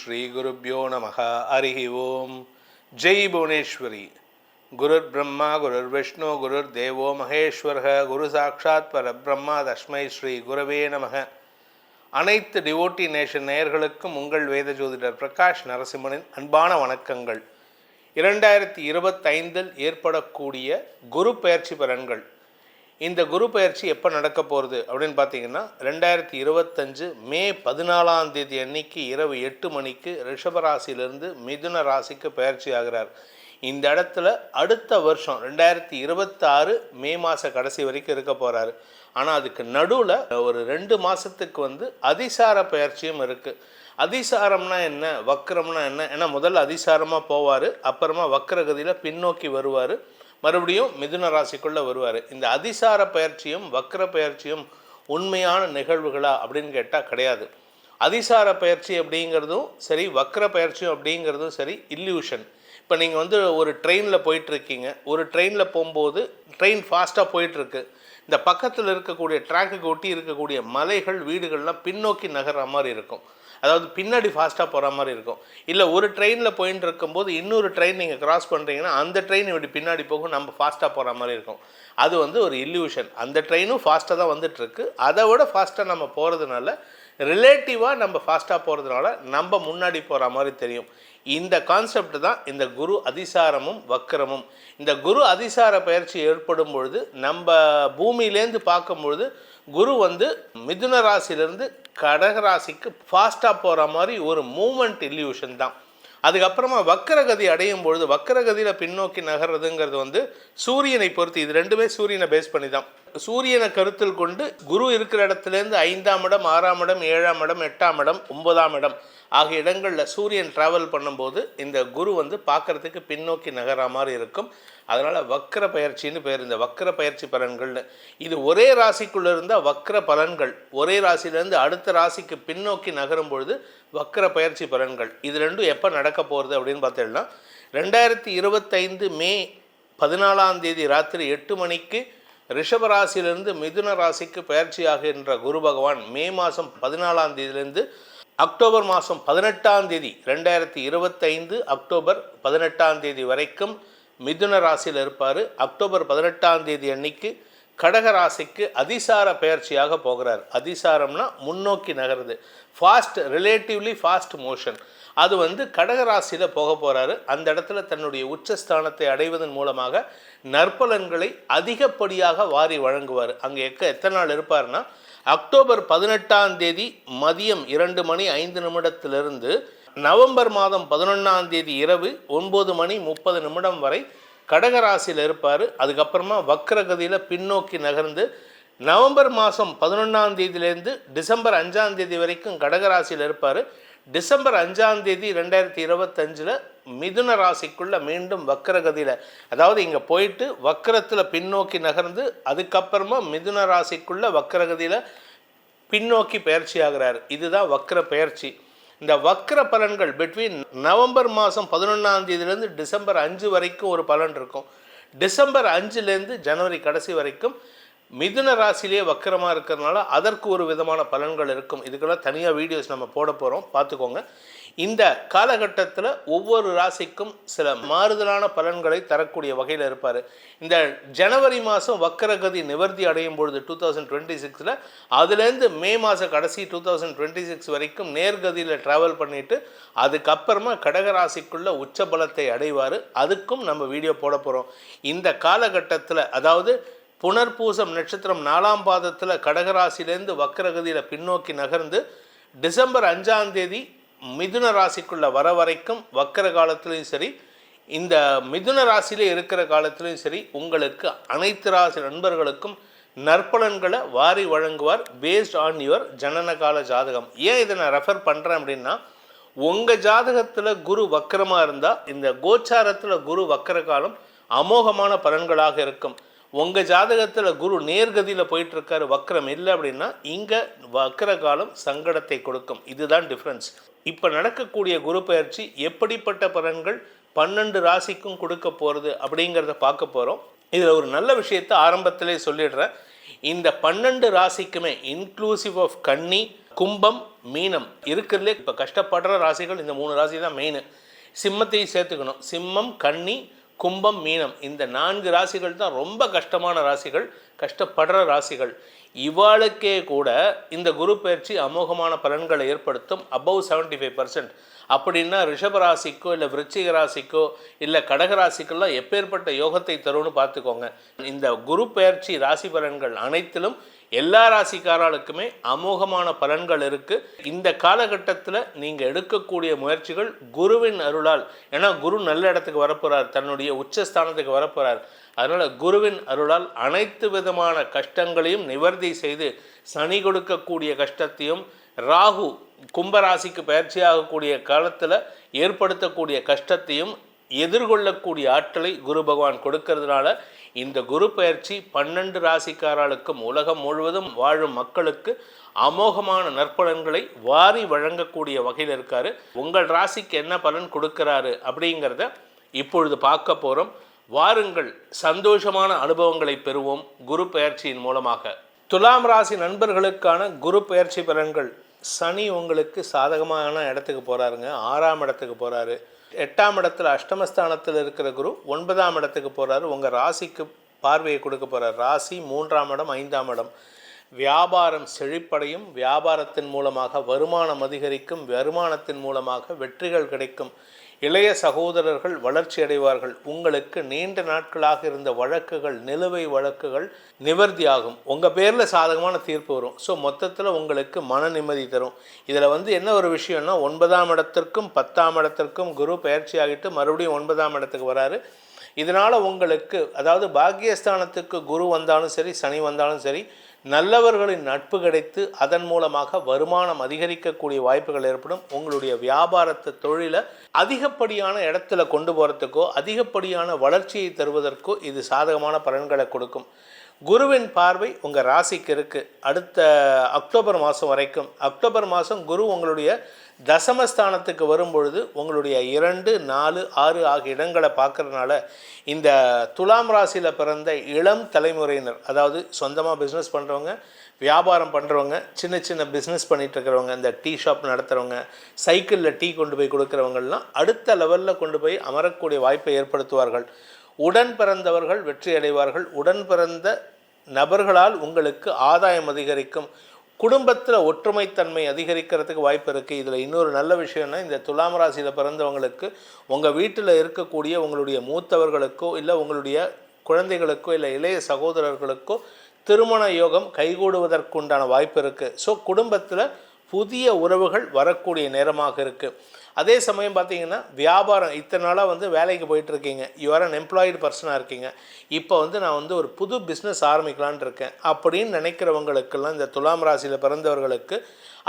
ஸ்ரீகுருப்போ நம ஹரி ஓம். ஜெய் புவனேஸ்வரி. குருர் பிரம்மா குருர் விஷ்ணு குருர் தேவோ மகேஸ்வரக. குரு சாட்சாத் பரபிரம்மா தஸ்மை ஸ்ரீ குருவே நமக. அனைத்து டிவோட்டி நேஷன் நேயர்களுக்கும் உங்கள் வேத ஜோதிடர் பிரகாஷ் நரசிம்மனின் அன்பான வணக்கங்கள். இரண்டாயிரத்தி இருபத்தைந்தில் ஏற்படக்கூடிய குரு பெயர்ச்சி பலன்கள். இந்த குரு பயிற்சி எப்போ நடக்க போகிறது அப்படின்னு பார்த்தீங்கன்னா ரெண்டாயிரத்தி இருபத்தஞ்சு மே பதினாலாம் தேதி அன்னைக்கு இரவு எட்டு மணிக்கு ரிஷபராசியிலிருந்து மிதுன ராசிக்கு பயிற்சி ஆகிறார். இந்த இடத்துல அடுத்த வருஷம் ரெண்டாயிரத்தி இருபத்தாறு மே மாத கடைசி வரைக்கும் இருக்க போகிறாரு ஆனால் அதுக்கு நடுவில் ஒரு ரெண்டு மாதத்துக்கு வந்து அதிசார பயிற்சியும் இருக்குது அதிசாரம்னா என்ன? வக்கரம்னா என்ன? ஏன்னா முதல்ல அதிசாரமாக போவார் அப்புறமா வக்கரகதியில் பின்னோக்கி வருவார். மறுபடியும் மிதுன ராசிக்குள்ளே வருவார். இந்த அதிசார பயிற்சியும் வக்ர பயிற்சியும் உண்மையான நிகழ்வுகளா அப்படின்னு கேட்டால் கிடையாது. அதிசார பயிற்சி அப்படிங்கிறதும் சரி வக்ர பயிற்சியும் அப்படிங்கிறதும் சரி இல்யூஷன் இப்போ நீங்கள் வந்து ஒரு ட்ரெயினில் போயிட்டுருக்கீங்க. ஒரு ட்ரெயினில் போகும்போது ட்ரெயின் ஃபாஸ்ட்டாக போயிட்டுருக்கு. இந்த பக்கத்தில் இருக்கக்கூடிய ட்ராக்குக்கு ஒட்டி இருக்கக்கூடிய மலைகள் வீடுகள்லாம் பின்னோக்கி நகர்ற மாதிரி இருக்கும். அதாவது பின்னாடி ஃபாஸ்ட்டாக போகிற மாதிரி இருக்கும். இல்லை ஒரு ட்ரெயினில் போயின்னு இருக்கும்போது இன்னொரு ட்ரெயின் நீங்கள் கிராஸ் பண்ணுறீங்கன்னா அந்த ட்ரெயின் இப்படி பின்னாடி போகும் நம்ம ஃபாஸ்ட்டாக போகிற மாதிரி இருக்கும். அது வந்து ஒரு இல்யூஷன் அந்த ட்ரெயினும் ஃபாஸ்ட்டாக தான் வந்துட்டுருக்கு. அதை விட ஃபாஸ்ட்டாக நம்ம போகிறதுனால ரிலேட்டிவாக நம்ம ஃபாஸ்ட்டாக போகிறதுனால நம்ம முன்னாடி போகிற மாதிரி தெரியும். இந்த கான்செப்ட் தான் இந்த குரு அதிசாரமும் வக்கரமும் இந்த குரு அதிசார பயிற்சி ஏற்படும் பொழுது நம்ம பூமியிலேருந்து பார்க்கும் பொழுது குரு வந்து மிதுன ராசியிலேருந்து கடகராசிக்கு ஃபாஸ்ட்டாக போகிற மாதிரி ஒரு மூமெண்ட் இல்யூஷன் தான். அதுக்கப்புறமா வக்கரகதி அடையும் பொழுது வக்கரகதியில் பின்னோக்கி நகர்றதுங்கிறது வந்து சூரியனை பொறுத்து இது ரெண்டுமே சூரியனை பேஸ் பண்ணி தான் சூரியனை கருத்தில் கொண்டு குரு இருக்கிற இடத்துலேருந்து ஐந்தாம் இடம் ஆறாம் இடம் ஏழாம் இடம் எட்டாம் இடம் ஒன்பதாம் இடம் ஆகிய இடங்களில் சூரியன் ட்ராவல் பண்ணும்போது இந்த குரு வந்து பார்க்குறதுக்கு பின்னோக்கி நகரா மாதிரி இருக்கும். அதனால் வக்கர பயிற்சின்னு பேர் இந்த வக்கர பயிற்சி பலன்கள்னு. இது ஒரே ராசிக்குள்ளே இருந்தால் வக்கர பலன்கள். ஒரே ராசியிலேருந்து அடுத்த ராசிக்கு பின்னோக்கி நகரும் பொழுது வக்கர பயிற்சி பலன்கள். இது ரெண்டும் எப்போ நடக்க போகிறது அப்படின்னு பார்த்தீங்கன்னா ரெண்டாயிரத்தி இருபத்தைந்து மே பதினாலாம் தேதி ராத்திரி எட்டு மணிக்கு ரிஷபராசியிலிருந்து மிதுன ராசிக்கு பயிற்சியாகின்ற குரு பகவான் மே மாதம் பதினாலாம் தேதியிலிருந்து அக்டோபர் மாதம் பதினெட்டாம் தேதி ரெண்டாயிரத்தி இருபத்தைந்து அக்டோபர் பதினெட்டாம் தேதி வரைக்கும் மிதுன ராசியில் இருப்பார். அக்டோபர் பதினெட்டாம் தேதி அன்னைக்கு கடகராசிக்கு அதிசார பயிற்சியாக போகிறார். அதிசாரம்னா முன்னோக்கி நகருது. ஃபாஸ்ட் ரிலேட்டிவ்லி ஃபாஸ்ட் மோஷன் அது வந்து கடகராசியில் போக போகிறாரு அந்த இடத்துல தன்னுடைய உச்சஸ்தானத்தை அடைவதன் மூலமாக நற்பலன்களை அதிகப்படியாக வாரி வழங்குவார். அங்கே எக்க எத்தனை நாள் இருப்பார்னா அக்டோபர் பதினெட்டாம் தேதி மதியம் இரண்டு மணி ஐந்து நிமிடத்திலிருந்து நவம்பர் மாதம் பதினொன்றாம் தேதி இரவு ஒன்பது மணி முப்பது நிமிடம் வரை கடகராசியில் இருப்பார். அதுக்கப்புறமா வக்ரகதியில் பின்னோக்கி நகர்ந்து நவம்பர் மாதம் பதினொன்றாம் தேதியிலேருந்து டிசம்பர் அஞ்சாம் தேதி வரைக்கும் கடகராசியில் இருப்பார். டிசம்பர் அஞ்சாம் தேதி ரெண்டாயிரத்தி இருபத்தஞ்சில் மிதுன ராசிக்குள்ளே மீண்டும் வக்கரகதியில் அதாவது இங்கே போயிட்டு வக்கரத்தில் பின்னோக்கி நகர்ந்து அதுக்கப்புறமா மிதுன ராசிக்குள்ளே வக்கரகதியில் பின்னோக்கி பயிற்சி ஆகிறார். இதுதான் வக்கர பயிற்சி. இந்த வக்கர பலன்கள் பிட்வீன் நவம்பர் மாதம் பதினொன்றாம் தேதியிலேருந்து டிசம்பர் அஞ்சு வரைக்கும் ஒரு பலன் இருக்கும். டிசம்பர் அஞ்சுலேருந்து ஜனவரி கடைசி வரைக்கும் மிதுன ராசிலேயே வக்கரமாக இருக்கிறதுனால அதற்கு ஒரு விதமான பலன்கள் இருக்கும். இதுக்கெல்லாம் தனியாக வீடியோஸ் நம்ம போட போகிறோம் பார்த்துக்கோங்க. இந்த காலகட்டத்தில் ஒவ்வொரு ராசிக்கும் சில மாறுதலான பலன்களை தரக்கூடிய வகையில் இருப்பார். இந்த ஜனவரி மாதம் வக்கரகதி நிவர்த்தி அடையும் பொழுது டூ தௌசண்ட் டுவெண்ட்டி சிக்ஸில் அதுலேருந்து மே மாத கடைசி டூ தௌசண்ட் டுவெண்ட்டி சிக்ஸ் வரைக்கும் நேர்கதியில் ட்ராவல் பண்ணிவிட்டு அதுக்கப்புறமா கடகராசிக்குள்ளே உச்ச பலத்தை அடைவார். அதுக்கும் நம்ம வீடியோ போட போகிறோம் இந்த காலகட்டத்தில் அதாவது புனர்பூசம் நட்சத்திரம் நாலாம் பாதத்தில் கடகராசிலேருந்து வக்கரகதியில் பின்னோக்கி நகர்ந்து டிசம்பர் அஞ்சாம் தேதி மிதுன ராசிக்குள்ளே வர வரைக்கும் வக்கர காலத்துலேயும் சரி இந்த மிதுன ராசியிலே இருக்கிற காலத்துலேயும் சரி உங்களுக்கு அனைத்து ராசி நண்பர்களுக்கும் நற்பலன்களை வாரி வழங்குவார். பேஸ்ட் ஆன் யுவர் ஜனன கால ஜாதகம். ஏன் இதை நான் ரெஃபர் பண்ணுறேன் அப்படின்னா உங்கள் ஜாதகத்தில் குரு வக்கரமாக இருந்தால் இந்த கோச்சாரத்தில் குரு வக்கர காலம் அமோகமான பலன்களாக இருக்கும். உங்கள் ஜாதகத்தில் குரு நேர்கதியில் போயிட்டுருக்காரு வக்கரம் இல்லை அப்படின்னா இங்கே வக்கர காலம் சங்கடத்தை கொடுக்கும். இதுதான் டிஃப்ரென்ஸ் இப்போ நடக்கக்கூடிய குரு பயிற்சி எப்படிப்பட்ட பலன்கள் பன்னெண்டு ராசிக்கும் கொடுக்க போகிறது அப்படிங்கிறத பார்க்க போகிறோம் இதில் ஒரு நல்ல விஷயத்தை ஆரம்பத்திலே சொல்லிடுறேன். இந்த பன்னெண்டு ராசிக்குமே இன்க்ளூசிவ் ஆஃப் கன்னி கும்பம் மீனம் இருக்கிறதுலே இப்போ கஷ்டப்படுற ராசிகள் இந்த மூணு ராசி தான் மெயின் சிம்மத்தையும் சேர்த்துக்கணும். சிம்மம் கன்னி கும்பம் மீனம். இந்த நான்கு ராசிகள் தான் ரொம்ப கஷ்டமான ராசிகள். கஷ்டப்படுற ராசிகள். இவாளுக்கே கூட இந்த குரு பயிற்சி அமோகமான பலன்களை ஏற்படுத்தும் அபவ் செவன்டி ஃபைவ் பர்சன்ட் அப்படின்னா ரிஷப ராசிக்கோ இல்லை விருச்சிக ராசிக்கோ இல்லை கடக ராசிக்கெல்லாம் எப்பேற்பட்ட யோகத்தை தரும்னு பார்த்துக்கோங்க. இந்த குரு பயிற்சி ராசி பலன்கள் அனைத்திலும் எல்லா ராசிக்காரர்களுக்குமே அமோகமான பலன்கள் இருக்குது இந்த காலகட்டத்தில் நீங்கள் எடுக்கக்கூடிய முயற்சிகள் குருவின் அருளால். ஏன்னா குரு நல்ல இடத்துக்கு வரப்போகிறார் தன்னுடைய உச்சஸ்தானத்துக்கு வரப்போகிறார் அதனால் குருவின் அருளால் அனைத்து விதமான கஷ்டங்களையும் நிவர்த்தி செய்து சனி கொடுக்கக்கூடிய கஷ்டத்தையும் ராகு கும்பராசிக்கு பயிற்சியாகக்கூடிய காலத்தில் ஏற்படுத்தக்கூடிய கஷ்டத்தையும் எதிர்கொள்ளக்கூடிய ஆற்றலை குரு பகவான் கொடுக்கறதுனால இந்த குரு பயிற்சி பன்னெண்டு ராசிக்காரர்களுக்கும் உலகம் முழுவதும் வாழும் மக்களுக்கு அமோகமான நற்பலன்களை வாரி வழங்கக்கூடிய வகையில் இருக்காரு. உங்கள் ராசிக்கு என்ன பலன் கொடுக்கிறாரு அப்படிங்கிறத இப்பொழுது பார்க்க போகிறோம் வாருங்கள் சந்தோஷமான அனுபவங்களை பெறுவோம் குரு பயிற்சியின் மூலமாக. துலாம் ராசி நண்பர்களுக்கான குரு பயிற்சி பலன்கள். சனி உங்களுக்கு சாதகமான இடத்துக்கு போகிறாருங்க ஆறாம் இடத்துக்கு போகிறாரு எட்டாம் இடத்துல அஷ்டமஸ்தானத்தில் இருக்கிற குரு ஒன்பதாம் இடத்துக்கு போகிறாரு உங்கள் ராசிக்கு பார்வையை கொடுக்க போகிறார் ராசி மூன்றாம் இடம் ஐந்தாம் இடம். வியாபாரம் செழிப்படையும். வியாபாரத்தின் மூலமாக வருமானம் அதிகரிக்கும். வருமானத்தின் மூலமாக வெற்றிகள் கிடைக்கும். இளைய சகோதரர்கள் வளர்ச்சி அடைவார்கள். உங்களுக்கு நீண்ட நாட்களாக இருந்த வழக்குகள் நிலுவை வழக்குகள் நிவர்த்தியாகும். உங்கள் பேரில் சாதகமான தீர்ப்பு வரும். ஸோ மொத்தத்தில் உங்களுக்கு மன நிம்மதி தரும். இதில் வந்து என்ன ஒரு விஷயம்னா ஒன்பதாம் இடத்திற்கும் பத்தாம் இடத்திற்கும் குரு பயிற்சி ஆகிட்டு மறுபடியும் ஒன்பதாம் இடத்துக்கு வராரு. இதனால் உங்களுக்கு அதாவது பாக்கியஸ்தானத்துக்கு குரு வந்தாலும் சரி சனி வந்தாலும் சரி நல்லவர்களின் நட்பு கிடைத்து அதன் மூலமாக வருமானம் அதிகரிக்கக்கூடிய வாய்ப்புகள் ஏற்படும். உங்களுடைய வியாபாரத்தை தொழிலை அதிகப்படியான இடத்துல கொண்டு போகிறதுக்கோ அதிகப்படியான வளர்ச்சியை தருவதற்கோ இது சாதகமான பலன்களை கொடுக்கும். குருவின் பார்வை உங்கள் ராசிக்கு இருக்குது அடுத்த அக்டோபர் மாதம் வரைக்கும். அக்டோபர் மாதம் குரு உங்களுடைய தசமஸ்தானத்துக்கு வரும்பொழுது உங்களுடைய இரண்டு நாலு ஆறு ஆகிய இடங்களை பார்க்கறதுனால இந்த துலாம் ராசியில் பிறந்த இளம் தலைமுறையினர் அதாவது சொந்தமாக பிஸ்னஸ் பண்ணுறவங்க வியாபாரம் பண்ணுறவங்க சின்ன சின்ன பிஸ்னஸ் பண்ணிகிட்ருக்கிறவங்க இந்த டீ ஷாப் நடத்துகிறவங்க சைக்கிளில் டீ கொண்டு போய் கொடுக்குறவங்கள்லாம் அடுத்த லெவலில் கொண்டு போய் அமரக்கூடிய வாய்ப்பை ஏற்படுத்துவார்கள். உடன் பிறந்தவர்கள் வெற்றி அடைவார்கள். உடன் பிறந்த நபர்களால் உங்களுக்கு ஆதாயம் அதிகரிக்கும். குடும்பத்தில் ஒற்றுமைத்தன்மை அதிகரிக்கிறதுக்கு வாய்ப்பு இருக்குது இதில் இன்னொரு நல்ல விஷயம்னா இந்த துலாம் ராசியில் பிறந்தவங்களுக்கு உங்கள் வீட்டில் இருக்கக்கூடிய உங்களுடைய மூத்தவர்களுக்கோ இல்லை உங்களுடைய குழந்தைகளுக்கோ இல்லை இளைய சகோதரர்களுக்கோ திருமண யோகம் கைகூடுவதற்குண்டான வாய்ப்பு இருக்குது ஸோ குடும்பத்தில் புதிய உறவுகள் வரக்கூடிய நேரமாக இருக்குது அதே சமயம் பார்த்தீங்கன்னா வியாபாரம் இத்தனை நாளாக வந்து வேலைக்கு போயிட்டுருக்கீங்க. யூஆர் அன் எம்ப்ளாய்டு பர்சனாக இருக்கீங்க. இப்போ வந்து நான் வந்து ஒரு புது பிஸ்னஸ் ஆரம்பிக்கலான் இருக்கேன். அப்படின்னு நினைக்கிறவங்களுக்கெல்லாம் இந்த துலாம் ராசியில் பிறந்தவர்களுக்கு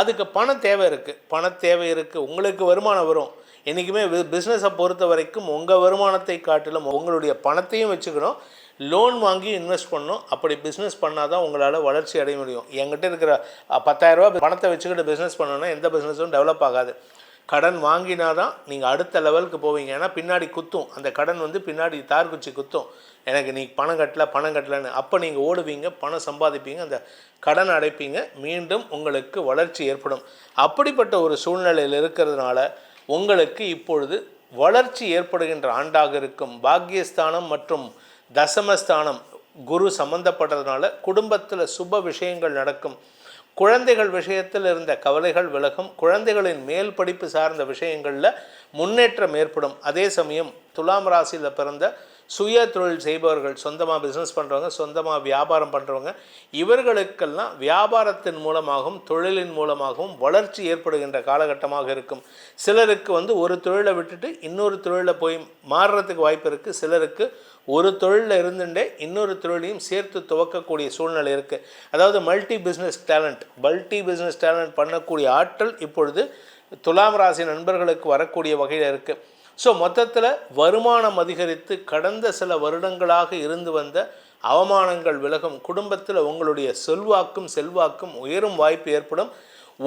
அதுக்கு பண தேவை இருக்குது பண தேவை இருக்குது உங்களுக்கு வருமானம் வரும். என்றைக்குமே பிஸ்னஸை பொறுத்த வரைக்கும் உங்கள் வருமானத்தை காட்டிலும் உங்களுடைய பணத்தையும் வச்சுக்கணும். லோன் வாங்கி இன்வெஸ்ட் பண்ணணும். அப்படி பிஸ்னஸ் பண்ணால் தான் உங்களால் வளர்ச்சி அடைய முடியும். என்கிட்ட இருக்கிற பத்தாயிரரூபா பணத்தை வச்சுக்கிட்டு பிஸ்னஸ் பண்ணணும்னா எந்த பிஸ்னஸும் டெவலப் ஆகாது. கடன் வாங்கினா தான் நீங்கள் அடுத்த லெவலுக்கு போவீங்க. ஏன்னா பின்னாடி குத்தும். அந்த கடன் வந்து பின்னாடி தார் குச்சி குத்தும். எனக்கு நீ பணம் கட்டல பணம் கட்டலன்னு. அப்போ நீங்கள் ஓடுவீங்க பணம் சம்பாதிப்பீங்க அந்த கடன் அடைப்பீங்க. மீண்டும் உங்களுக்கு வளர்ச்சி ஏற்படும். அப்படிப்பட்ட ஒரு சூழ்நிலையில் இருக்கிறதுனால உங்களுக்கு இப்பொழுது வளர்ச்சி ஏற்படுகின்ற ஆண்டாக இருக்கும். பாக்கியஸ்தானம் மற்றும் தசமஸ்தானம் குரு சம்பந்தப்பட்டதுனால குடும்பத்தில் சுப விஷயங்கள் நடக்கும். குழந்தைகள் விஷயத்தில் இருந்த கவலைகள் விலகும் குழந்தைகளின் மேல் படிப்பு சார்ந்த விஷயங்களில் முன்னேற்றம் ஏற்படும். அதே சமயம் துலாம் ராசியில் பிறந்த சுய தொழில் செய்பவர்கள் சொந்தமாக பிஸ்னஸ் பண்ணுறவங்க சொந்தமாக வியாபாரம் பண்ணுறவங்க இவர்களுக்கெல்லாம் வியாபாரத்தின் மூலமாகவும் தொழிலின் மூலமாகவும் வளர்ச்சி ஏற்படுகின்ற காலகட்டமாக இருக்கும். சிலருக்கு வந்து ஒரு தொழிலை விட்டுட்டு இன்னொரு தொழிலில் போய் மாறுறதுக்கு வாய்ப்பு இருக்குது சிலருக்கு ஒரு தொழிலில் இருந்துட்டே இன்னொரு தொழிலையும் சேர்த்து துவக்கக்கூடிய சூழ்நிலை இருக்குது அதாவது multi business talent multi business talent பண்ணக்கூடிய ஆற்றல் இப்பொழுது துலாம் ராசி நண்பர்களுக்கு வரக்கூடிய வகையில் இருக்குது ஸோ மொத்தத்தில் வருமானம் அதிகரித்து கடந்த சில வருடங்களாக இருந்து வந்த அவமானங்கள் விலகும் குடும்பத்தில் உங்களுடைய செல்வாக்கும் செல்வாக்கும் உயரும் வாய்ப்பு ஏற்படும்.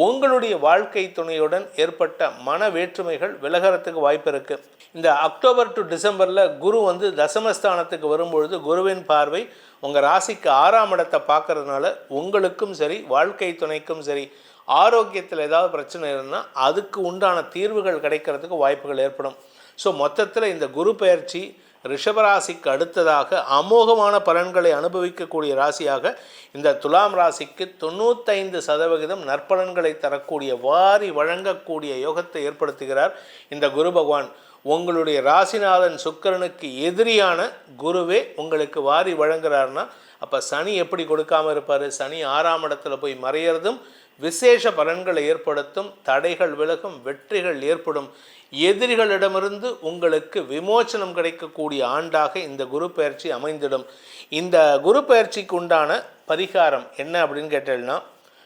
உங்களுடைய வாழ்க்கை துணையுடன் ஏற்பட்ட மன வேற்றுமைகள் விலகிறதுக்கு வாய்ப்பு இருக்கு. இந்த அக்டோபர் டு டிசம்பரில் குரு வந்து தசமஸ்தானத்துக்கு வரும்பொழுது குருவின் பார்வை உங்கள் ராசிக்கு ஆறாம் இடத்தை பார்க்கறதுனால உங்களுக்கும் சரி வாழ்க்கை துணைக்கும் சரி ஆரோக்கியத்தில் ஏதாவது பிரச்சனை இருந்தால் அதுக்கு உண்டான தீர்வுகள் கிடைக்கிறதுக்கு வாய்ப்புகள் ஏற்படும். ஸோ மொத்தத்தில் இந்த குரு பெயர்ச்சி ரிஷபராசிக்கு அடுத்ததாக அமோகமான பலன்களை அனுபவிக்கக்கூடிய ராசியாக இந்த துலாம் ராசிக்கு தொண்ணூத்தைந்து சதவிகிதம் நற்பலன்களை தரக்கூடிய வாரி வழங்கக்கூடிய யோகத்தை ஏற்படுத்துகிறார் இந்த குரு பகவான். உங்களுடைய ராசிநாதன் சுக்கிரனுக்கு எதிரியான குருவே உங்களுக்கு வாரி வழங்குறாருன்னா அப்போ சனி எப்படி கொடுக்காம இருப்பார்? சனி ஆறாம் இடத்துல போய் மறையிறதும் விசேஷ பலன்களை ஏற்படுத்தும் தடைகள் விலகும் வெற்றிகள் ஏற்படும். எதிரிகளிடமிருந்து உங்களுக்கு விமோச்சனம் கிடைக்கக்கூடிய ஆண்டாக இந்த குரு பயிற்சி அமைந்திடும். இந்த குரு பயிற்சிக்கு உண்டான பரிகாரம் என்ன அப்படின்னு கேட்டேன்னா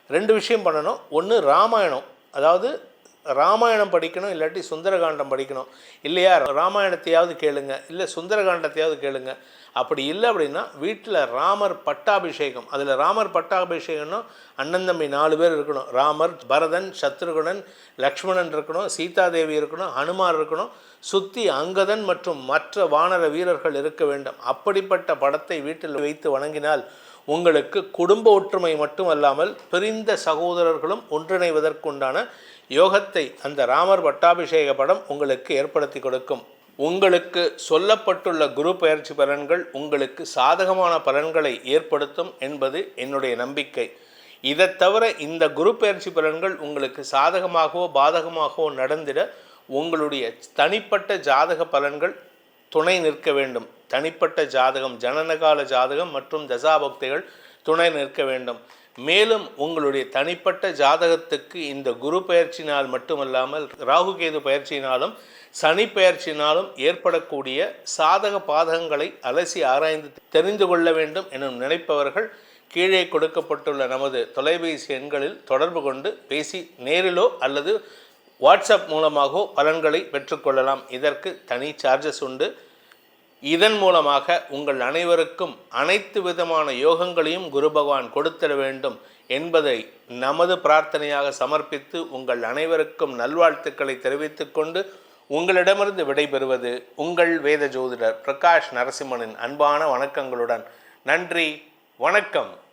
ரெண்டு விஷயம் பண்ணணும். ஒன்று ராமாயணம். அதாவது ராமாயணம் படிக்கணும் இல்லாட்டி சுந்தரகாண்டம் படிக்கணும். இல்லையா? ராமாயணத்தையாவது கேளுங்க. இல்லை சுந்தரகாண்டத்தையாவது கேளுங்க. அப்படி இல்லை அப்படின்னா வீட்டில் ராமர் பட்டாபிஷேகம். அதில் ராமர் பட்டாபிஷேகம்னா அண்ணன் தம்பி நாலு பேர் இருக்கணும். ராமர் பரதன் சத்ருகுணன் லக்ஷ்மணன் இருக்கணும் சீதாதேவி இருக்கணும் ஹனுமார் இருக்கணும். சுத்தி அங்கதன் மற்றும் மற்ற வானர வீரர்கள் இருக்க வேண்டும். அப்படிப்பட்ட படத்தை வீட்டில் வைத்து வணங்கினால் உங்களுக்கு குடும்ப ஒற்றுமை மட்டுமல்லாமல் பிரிந்த சகோதரர்களும் ஒன்றிணைவதற்குண்டான யோகத்தை அந்த ராமர் பட்டாபிஷேக படம் உங்களுக்கு ஏற்படுத்தி கொடுக்கும். உங்களுக்கு சொல்லப்பட்டுள்ள குரு பயிற்சி பலன்கள் உங்களுக்கு சாதகமான பலன்களை ஏற்படுத்தும் என்பது என்னுடைய நம்பிக்கை. இதை தவிர இந்த குரு பயிற்சி பலன்கள் உங்களுக்கு சாதகமாகவோ பாதகமாகவோ நடந்திட உங்களுடைய தனிப்பட்ட ஜாதக பலன்கள் துணை நிற்க வேண்டும். தனிப்பட்ட ஜாதகம் ஜனனகால ஜாதகம் மற்றும் தசாபக்திகள் துணை நிற்க வேண்டும். மேலும் உங்களுடைய தனிப்பட்ட ஜாதகத்துக்கு இந்த குரு பயிற்சினால் மட்டுமல்லாமல் ராகு கேது பயிற்சியினாலும் சனி பயிற்சியினாலும் ஏற்படக்கூடிய சாதக பாதகங்களை அலசி ஆராய்ந்து தெரிந்து கொள்ள வேண்டும் என நினைப்பவர்கள் கீழே கொடுக்கப்பட்டுள்ள நமது தொலைபேசி எண்களில் தொடர்பு கொண்டு பேசி நேரிலோ அல்லது வாட்ஸ்அப் மூலமாகவோ பலன்களை பெற்றுக்கொள்ளலாம் இதற்கு தனி சார்ஜஸ் உண்டு. இதன் மூலமாக உங்கள் அனைவருக்கும் அனைத்து விதமான யோகங்களையும் குரு பகவான் கொடுத்திட வேண்டும் என்பதை நமது பிரார்த்தனையாக சமர்ப்பித்து உங்கள் அனைவருக்கும் நல்வாழ்த்துக்களை தெரிவித்துக்கொண்டு உங்களிடமிருந்து விடைபெறுவது உங்கள் வேத ஜோதிடர் பிரகாஷ் நரசிம்மனின் அன்பான வணக்கங்களுடன். நன்றி வணக்கம்.